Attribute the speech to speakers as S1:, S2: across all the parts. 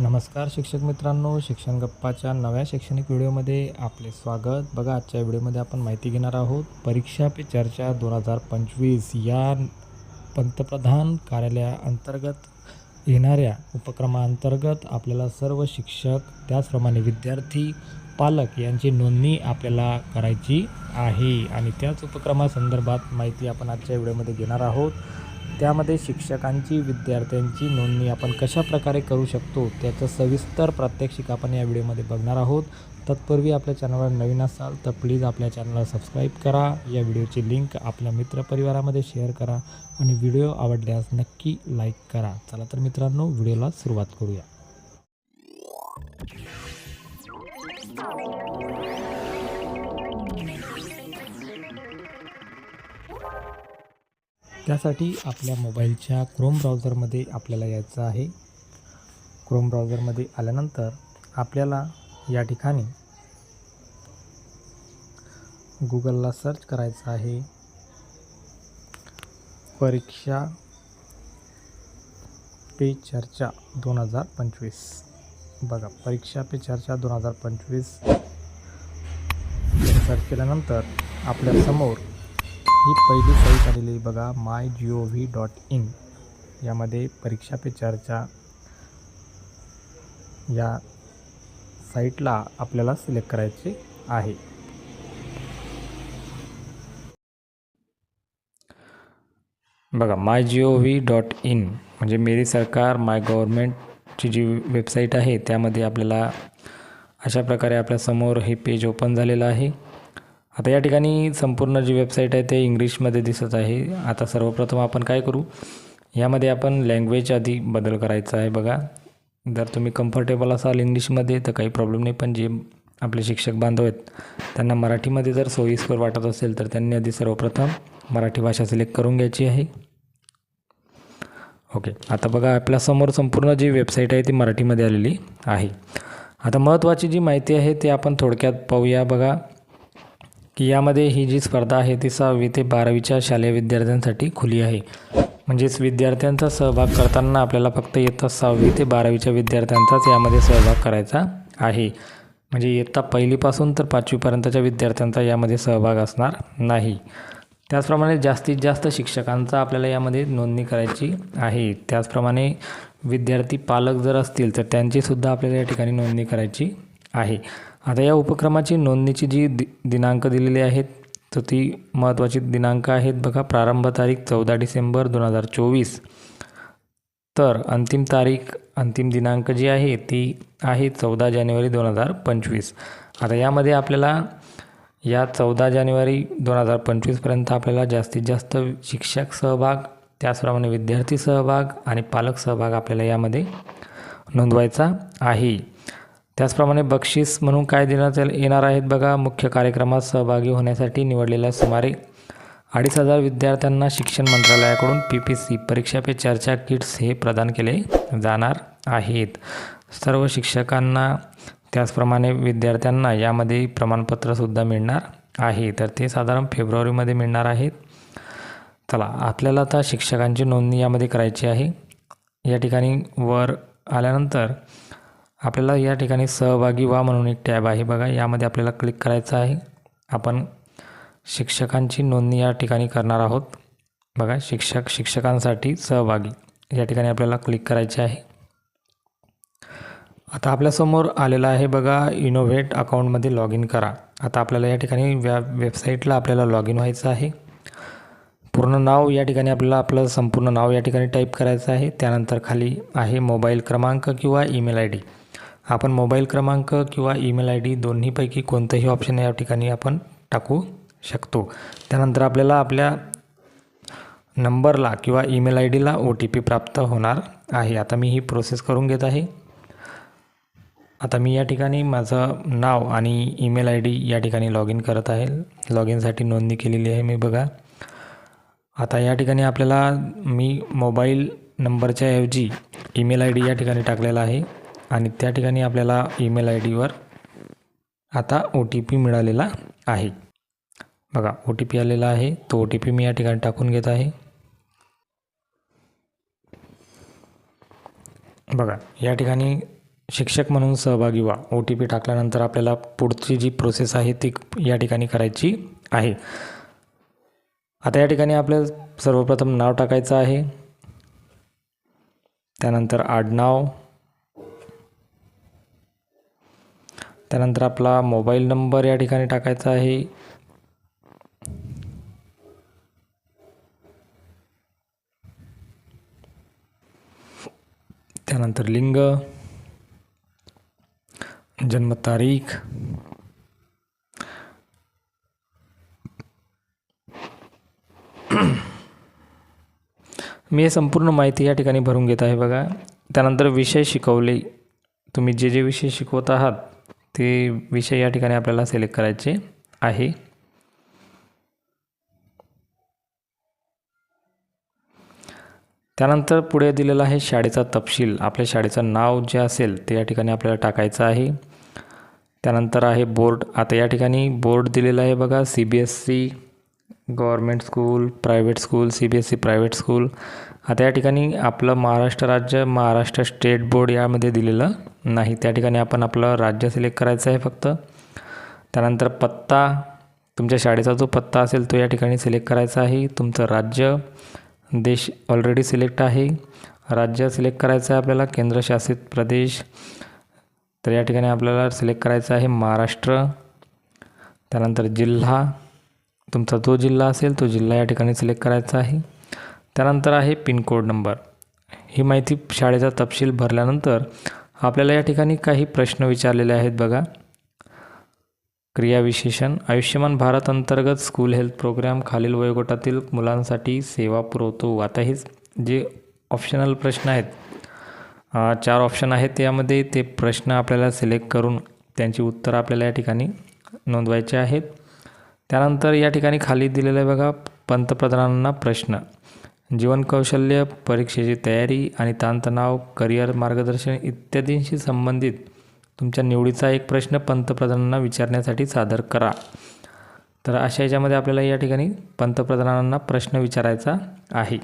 S1: नमस्कार शिक्षक मित्रांनो शिक्षण गप्पाच्या नव्या शैक्षणिक व्हिडिओमध्ये आपले स्वागत. बघा आजच्या व्हिडिओमध्ये आपण माहिती घेणार आहोत परीक्षा पे चर्चा दोन हजार पंचवीस या पंतप्रधान कार्यालयाअंतर्गत येणाऱ्या उपक्रमाअंतर्गत आपल्याला सर्व शिक्षक त्याचप्रमाणे विद्यार्थी पालक यांची नोंदणी आपल्याला करायची आहे. आणि त्याच उपक्रमासंदर्भात माहिती आपण आजच्या व्हिडिओमध्ये घेणार आहोत. त्यामध्ये शिक्षकांची विद्यार्थ्यांची नोंदणी आपण कशा प्रकारे करू शकतो त्याचं सविस्तर प्रात्यक्षिक आपण या व्हिडिओमध्ये बघणार आहोत. तत्पूर्वी आपल्या चॅनलवर नवीन असाल तर प्लीज आपल्या चॅनलला सबस्क्राईब करा. या व्हिडिओची लिंक आपल्या मित्रपरिवारामध्ये शेअर करा आणि व्हिडिओ आवडल्यास नक्की लाईक करा. चला तर मित्रांनो व्हिडिओला सुरुवात करूया. त्यासाठी आपल्या मोबाईलच्या क्रोम ब्राउझरमध्ये आपल्याला यायचं आहे. क्रोम ब्राउझरमध्ये आल्यानंतर आपल्याला या ठिकाणी गुगलला सर्च करायचं आहे. परीक्षा पे चर्चा दोन हजार पंचवीस. बघा परीक्षा पे चर्चा दोन हजार पंचवीस. सर्च केल्यानंतर आपल्यासमोर ही पहिली साईट आलेली आहे बघा my G O V dot in यामध्ये परीक्षा पे चर्चा या साईटला आपल्याला सिलेक्ट करायचे आहे. बघा my G O V dot in म्हणजे मेरी सरकार माय गव्हर्मेंटची जी वेबसाईट आहे त्यामध्ये आपल्याला अशा प्रकारे आपल्यासमोर हे पेज ओपन झालेलं आहे. आता या ठिकाणी संपूर्ण जी वेबसाईट आहे ते इंग्लिशमध्ये दिसत आहे. आता सर्वप्रथम आपण काय करू? यामध्ये आपण लँग्वेज आधी बदल करायचा आहे बघा. जर तुम्ही कम्फर्टेबल असाल इंग्लिशमध्ये तर काही प्रॉब्लेम नाही. पण जे आपले शिक्षक बांधव आहेत त्यांना मराठीमध्ये जर सोयीस्कर वाटत असेल तर त्यांनी आधी सर्वप्रथम मराठी भाषा सिलेक्ट करून घ्यायची आहे. ओके आता बघा आपल्यासमोर संपूर्ण जी वेबसाईट आहे ती मराठीमध्ये आलेली आहे. आता महत्त्वाची जी माहिती आहे ते आपण थोडक्यात पाहूया बघा. की यामध्ये ही जी स्पर्धा आहे ती सहावी ते बारावीच्या शालेय विद्यार्थ्यांसाठी खुली आहे. म्हणजेच विद्यार्थ्यांचा सहभाग करताना आपल्याला फक्त इयत्ता सहावी ते बारावीच्या विद्यार्थ्यांचाच यामध्ये सहभाग करायचा आहे. म्हणजे इयत्ता पहिलीपासून तर पाचवीपर्यंतच्या विद्यार्थ्यांचा यामध्ये सहभाग असणार नाही. त्याचप्रमाणे जास्तीत जास्त शिक्षकांचा आपल्याला यामध्ये नोंदणी करायची आहे. त्याचप्रमाणे विद्यार्थी पालक जर असतील तर त्यांचीसुद्धा आपल्याला या ठिकाणी नोंदणी करायची आहे. आता या उपक्रमाची नोंदणीची जी दि दिनांक दिलेली आहेत तर ती महत्त्वाची दिनांक आहेत बघा प्रारंभ तारीख चौदा डिसेंबर दोन हजार चोवीस. तर अंतिम तारीख अंतिम दिनांक जी आहे ती आहे चौदा जानेवारी दोन हजार पंचवीस. आता यामध्ये आपल्याला या चौदा जानेवारी दोन हजार पंचवीसपर्यंत आपल्याला जास्तीत जास्त शिक्षक सहभाग त्याचप्रमाणे विद्यार्थी सहभाग आणि पालक सहभाग आपल्याला यामध्ये नोंदवायचा आहे. त्याचप्रमाणे बक्षीस म्हणून काय देण्यात येणार आहेत बघा. मुख्य कार्यक्रमात सहभागी होण्यासाठी निवडलेल्या सुमारे अडीच हजार विद्यार्थ्यांना शिक्षण मंत्रालयाकडून पी पी सी परीक्षा पे चर्चा किट्स हे प्रदान केले जाणार आहेत. सर्व शिक्षकांना त्याचप्रमाणे विद्यार्थ्यांना यामध्ये प्रमाणपत्रसुद्धा मिळणार आहे. तर ते साधारण फेब्रुवारीमध्ये मिळणार आहेत. चला आपल्याला आता शिक्षकांची नोंदणी यामध्ये करायची आहे. या ठिकाणी वर आल्यानंतर आपल्याला या ठिकाणी सहभागी व्हा म्हणून एक टॅब आहे बघा. यामध्ये आपल्याला क्लिक करायचं आहे. आपण शिक्षकांची नोंदणी या ठिकाणी करणार आहोत. बघा शिक्षक शिक्षकांसाठी सहभागी. या ठिकाणी आपल्याला क्लिक करायचे आहे. आता आपल्यासमोर आलेलं आहे बघा इनोव्हेट अकाउंटमध्ये लॉग इन करा. आता आपल्याला या ठिकाणी व्या वेबसाईटला आपल्याला लॉग इन व्हायचं आहे. पूर्ण नाव या ठिकाणी आपल्याला आपलं संपूर्ण नाव या ठिकाणी टाईप करायचं आहे. त्यानंतर खाली आहे मोबाईल क्रमांक किंवा ईमेल आय डी आपण मोबाईल क्रमांक किंवा ईमेल आय डी दोन्हीपैकी कोणतंही ऑप्शन या ठिकाणी आपण टाकू शकतो. त्यानंतर आपल्याला आपल्या नंबरला किंवा ईमेल आय डीला ओ टी पी प्राप्त होणार आहे. आता मी ही प्रोसेस करून घेत आहे. आता मी या ठिकाणी माझं नाव आणि ईमेल आय डी या ठिकाणी लॉग इन करत आहे. लॉग इनसाठी नोंदणी केलेली आहे मी बघा. आता या ठिकाणी आपल्याला मी मोबाईल नंबरच्या ऐवजी ईमेल आय डी या ठिकाणी टाकलेला आहे. आणि त्या ठिकाणी आपल्याला ईमेल आय डीवर आता ओ टी पी मिळालेला आहे. बघा ओ टी पी आलेला आहे. तो ओ टी पी मी या ठिकाणी टाकून घेत आहे. बघा या ठिकाणी शिक्षक म्हणून सहभागी व्हा. ओ टी पी टाकल्यानंतर आपल्याला पुढची जी प्रोसेस आहे ती या ठिकाणी करायची आहे. आता या ठिकाणी आपल्याला सर्वप्रथम नाव टाकायचं आहे. त्यानंतर आडनाव. त्यानंतर आपला मोबाईल नंबर या ठिकाणी टाकायचा आहे. त्यानंतर लिंग जन्मतारीख मी हे संपूर्ण माहिती या ठिकाणी भरून घेत आहे बघा. त्यानंतर विषय शिकवले. तुम्ही जे जे विषय शिकवत आहात ते विषय या ठिकाणी आपल्याला सिलेक्ट करायचे आहे? त्यानंतर पुढे दिलेला आहे शाळेचा तपशील. आपल्या शाळेचं नाव जे असेल ते या ठिकाणी आपल्याला टाकायचं आहे. त्यानंतर आहे बोर्ड. आता या ठिकाणी बोर्ड दिलेला आहे बघा C B S C government school private school C B S C private school. आता या ठिकाणी आपलं महाराष्ट्र राज्य महाराष्ट्र स्टेट बोर्ड यामध्ये दिलेलं नाही. त्या ठिकाणी आपण आपलं राज्य सिलेक्ट करायचं आहे फक्त. त्यानंतर पत्ता तुमच्या शाळेचा जो पत्ता असेल तो या ठिकाणी सिलेक्ट करायचा आहे. तुमचं राज्य देश ऑलरेडी सिलेक्ट आहे. राज्य सिलेक्ट करायचं आहे आपल्याला केंद्रशासित प्रदेश. तर या ठिकाणी आपल्याला सिलेक्ट करायचं आहे महाराष्ट्र. त्यानंतर जिल्हा. तुमचा जो जिल्हा असेल तो जिल्हा या ठिकाणी सिलेक्ट करायचा आहे. त्यानंतर आहे पिनकोड नंबर. ही माहिती शाळेचा तपशील भरल्यानंतर आपल्याला या ठिकाणी काही प्रश्न विचारलेले आहेत बघा. क्रियाविशेषण आयुष्यमान भारत अंतर्गत स्कूल हेल्थ प्रोग्राम खालील वयोगटातील मुलांसाठी सेवा पुरवतो. आता हेच जे ऑप्शनल प्रश्न आहेत चार ऑप्शन आहेत यामध्ये ते प्रश्न आपल्याला सिलेक्ट करून त्यांची उत्तरं आपल्याला या ठिकाणी नोंदवायचे आहेत. त्यानंतर या ठिकाणी खाली दिलेलं आहे बघा पंतप्रधानांना प्रश्न. जीवनकौशल्य परीक्षेची तयारी आणि ताणतणाव करिअर मार्गदर्शन इत्यादींशी संबंधित तुमच्या निवडीचा एक प्रश्न पंतप्रधानांना विचारण्यासाठी सादर करा. तर अशा याच्यामध्ये आपल्याला या ठिकाणी पंतप्रधानांना प्रश्न विचारायचा आहे.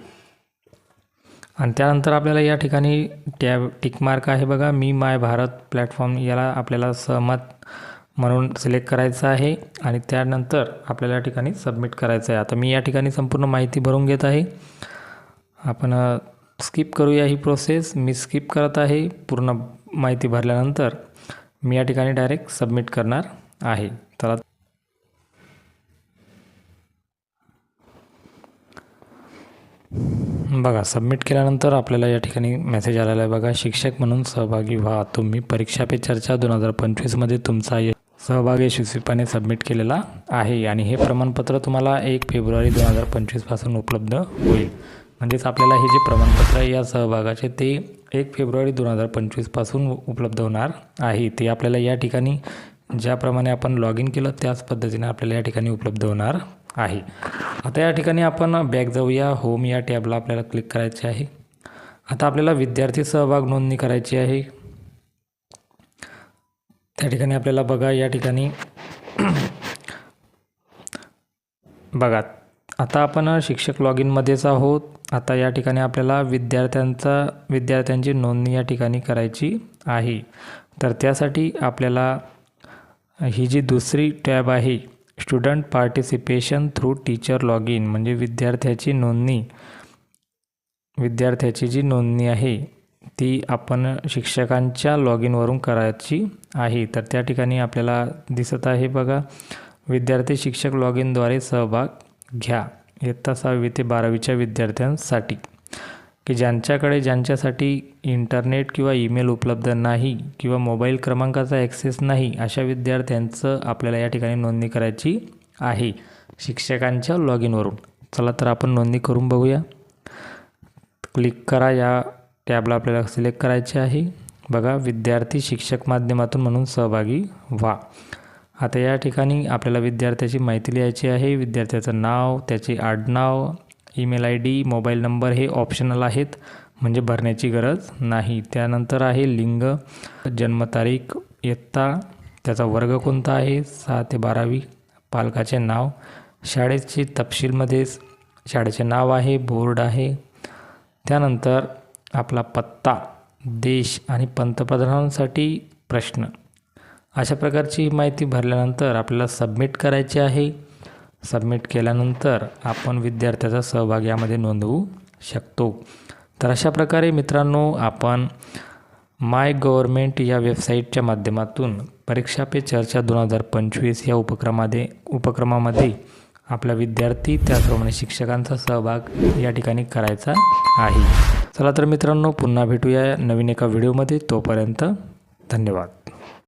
S1: आणि त्यानंतर आपल्याला या ठिकाणी टॅब टिकमार्क आहे बघा मी माय भारत प्लॅटफॉर्म याला आपल्याला सहमत म्हणून सिलेक्ट करायचं आहे आणि त्यानंतर आपल्याला या ठिकाणी सबमिट करायचं आहे. आता मी या ठिकाणी संपूर्ण माहिती भरून घेत आहे. आपण स्किप करूया ही प्रोसेस मी स्किप करत आहे. पूर्ण माहिती भरल्यानंतर मी या ठिकाणी डायरेक्ट सबमिट करणार आहे. चला. बघा सबमिट केल्यानंतर आपल्याला या ठिकाणी मेसेज आलेला आहे. बघा शिक्षक म्हणून सहभागी व्हा. तुम्ही परीक्षा पे चर्चा दोन हजार पंचवीसमध्ये तुमचा सहभाग यशस्वीपणे सबमिट केलेला आहे आणि हे प्रमाणपत्र तुम्हाला एक फेब्रुवारी दोन हजार पंचवीसपासून उपलब्ध होईल. म्हणजेच आपल्याला हे जे प्रमाणपत्र आहे या सहभागाचे ते एक फेब्रुवारी दोन हजार पंचवीसपासून उपलब्ध होणार आहे. ते आपल्याला या ठिकाणी ज्याप्रमाणे आपण लॉग इन केलं त्याच पद्धतीने आपल्याला या ठिकाणी उपलब्ध होणार आहे. आता या ठिकाणी आपण बॅक जाऊया. होम या टॅबला आपल्याला क्लिक करायचे आहे. आता आपल्याला विद्यार्थी सहभाग नोंदणी करायची आहे. त्या ठिकाणी आपल्याला बघा या ठिकाणी बघा आता आपण शिक्षक लॉग इनमध्येच आहोत. आता या ठिकाणी आपल्याला विद्यार्थ्यांचा विद्यार्थ्यांची नोंदणी या ठिकाणी करायची आहे. तर त्यासाठी आपल्याला ही जी दुसरी टॅब आहे student participation through teacher log in म्हणजे विद्यार्थ्याची नोंदणी विद्यार्थ्याची जी नोंदणी आहे ती आपण शिक्षकांच्या लॉग इनवरून करायची आहे. तर त्या ठिकाणी आपल्याला दिसत आहे बघा विद्यार्थी शिक्षक लॉग इनद्वारे सहभाग घ्या. इयत्ता सहावी ते बारावीच्या विद्यार्थ्यांसाठी. की ज्यांच्याकडे ज्यांच्यासाठी इंटरनेट किंवा ईमेल उपलब्ध नाही किंवा मोबाईल क्रमांकाचा ॲक्सेस नाही अशा विद्यार्थ्यांचं आपल्याला या ठिकाणी नोंदणी करायची आहे शिक्षकांच्या लॉग इनवरून चला तर आपण नोंदणी करून बघूया. क्लिक करा या टॅबला आपल्याला सिलेक्ट करायचे आहे. बघा विद्यार्थी शिक्षक माध्यमातून म्हणून सहभागी व्हा. आता या ठिकाणी आपल्याला विद्यार्थ्याची माहिती लिहायची आहे. विद्यार्थ्याचं नाव त्याचे आडनाव email I D mobile number हे ऑप्शनल आहेत. म्हणजे भरण्याची गरज नाही. त्यानंतर आहे लिंग जन्मतारीख इयत्ता त्याचा वर्ग कोणता आहे? सहा ते बारावी. पालकाचे नाव. शाळेची तपशीलमध्ये शाळेचे नाव आहे बोर्ड आहे. त्यानंतर आपला पत्ता देश आणि पंतप्रधानांसाठी प्रश्न. अशा प्रकारची माहिती भरल्यानंतर आपल्याला सबमिट करायची आहे. सबमिट केल्यानंतर आपण विद्यार्थ्याचा सहभाग यामध्ये नोंदवू शकतो. तर अशा प्रकारे मित्रांनो आपण माय गव्हर्मेंट या वेबसाईटच्या माध्यमातून परीक्षा पे चर्चा दोन हजार पंचवीस या उपक्रमामध्ये उपक्रमामध्ये आपला विद्यार्थी त्याचप्रमाणे शिक्षकांचा सहभाग या ठिकाणी करायचा आहे. चला तर मित्रांनो पुन्हा भेटूया नवीन एका व्हिडिओमध्ये. तोपर्यंत धन्यवाद.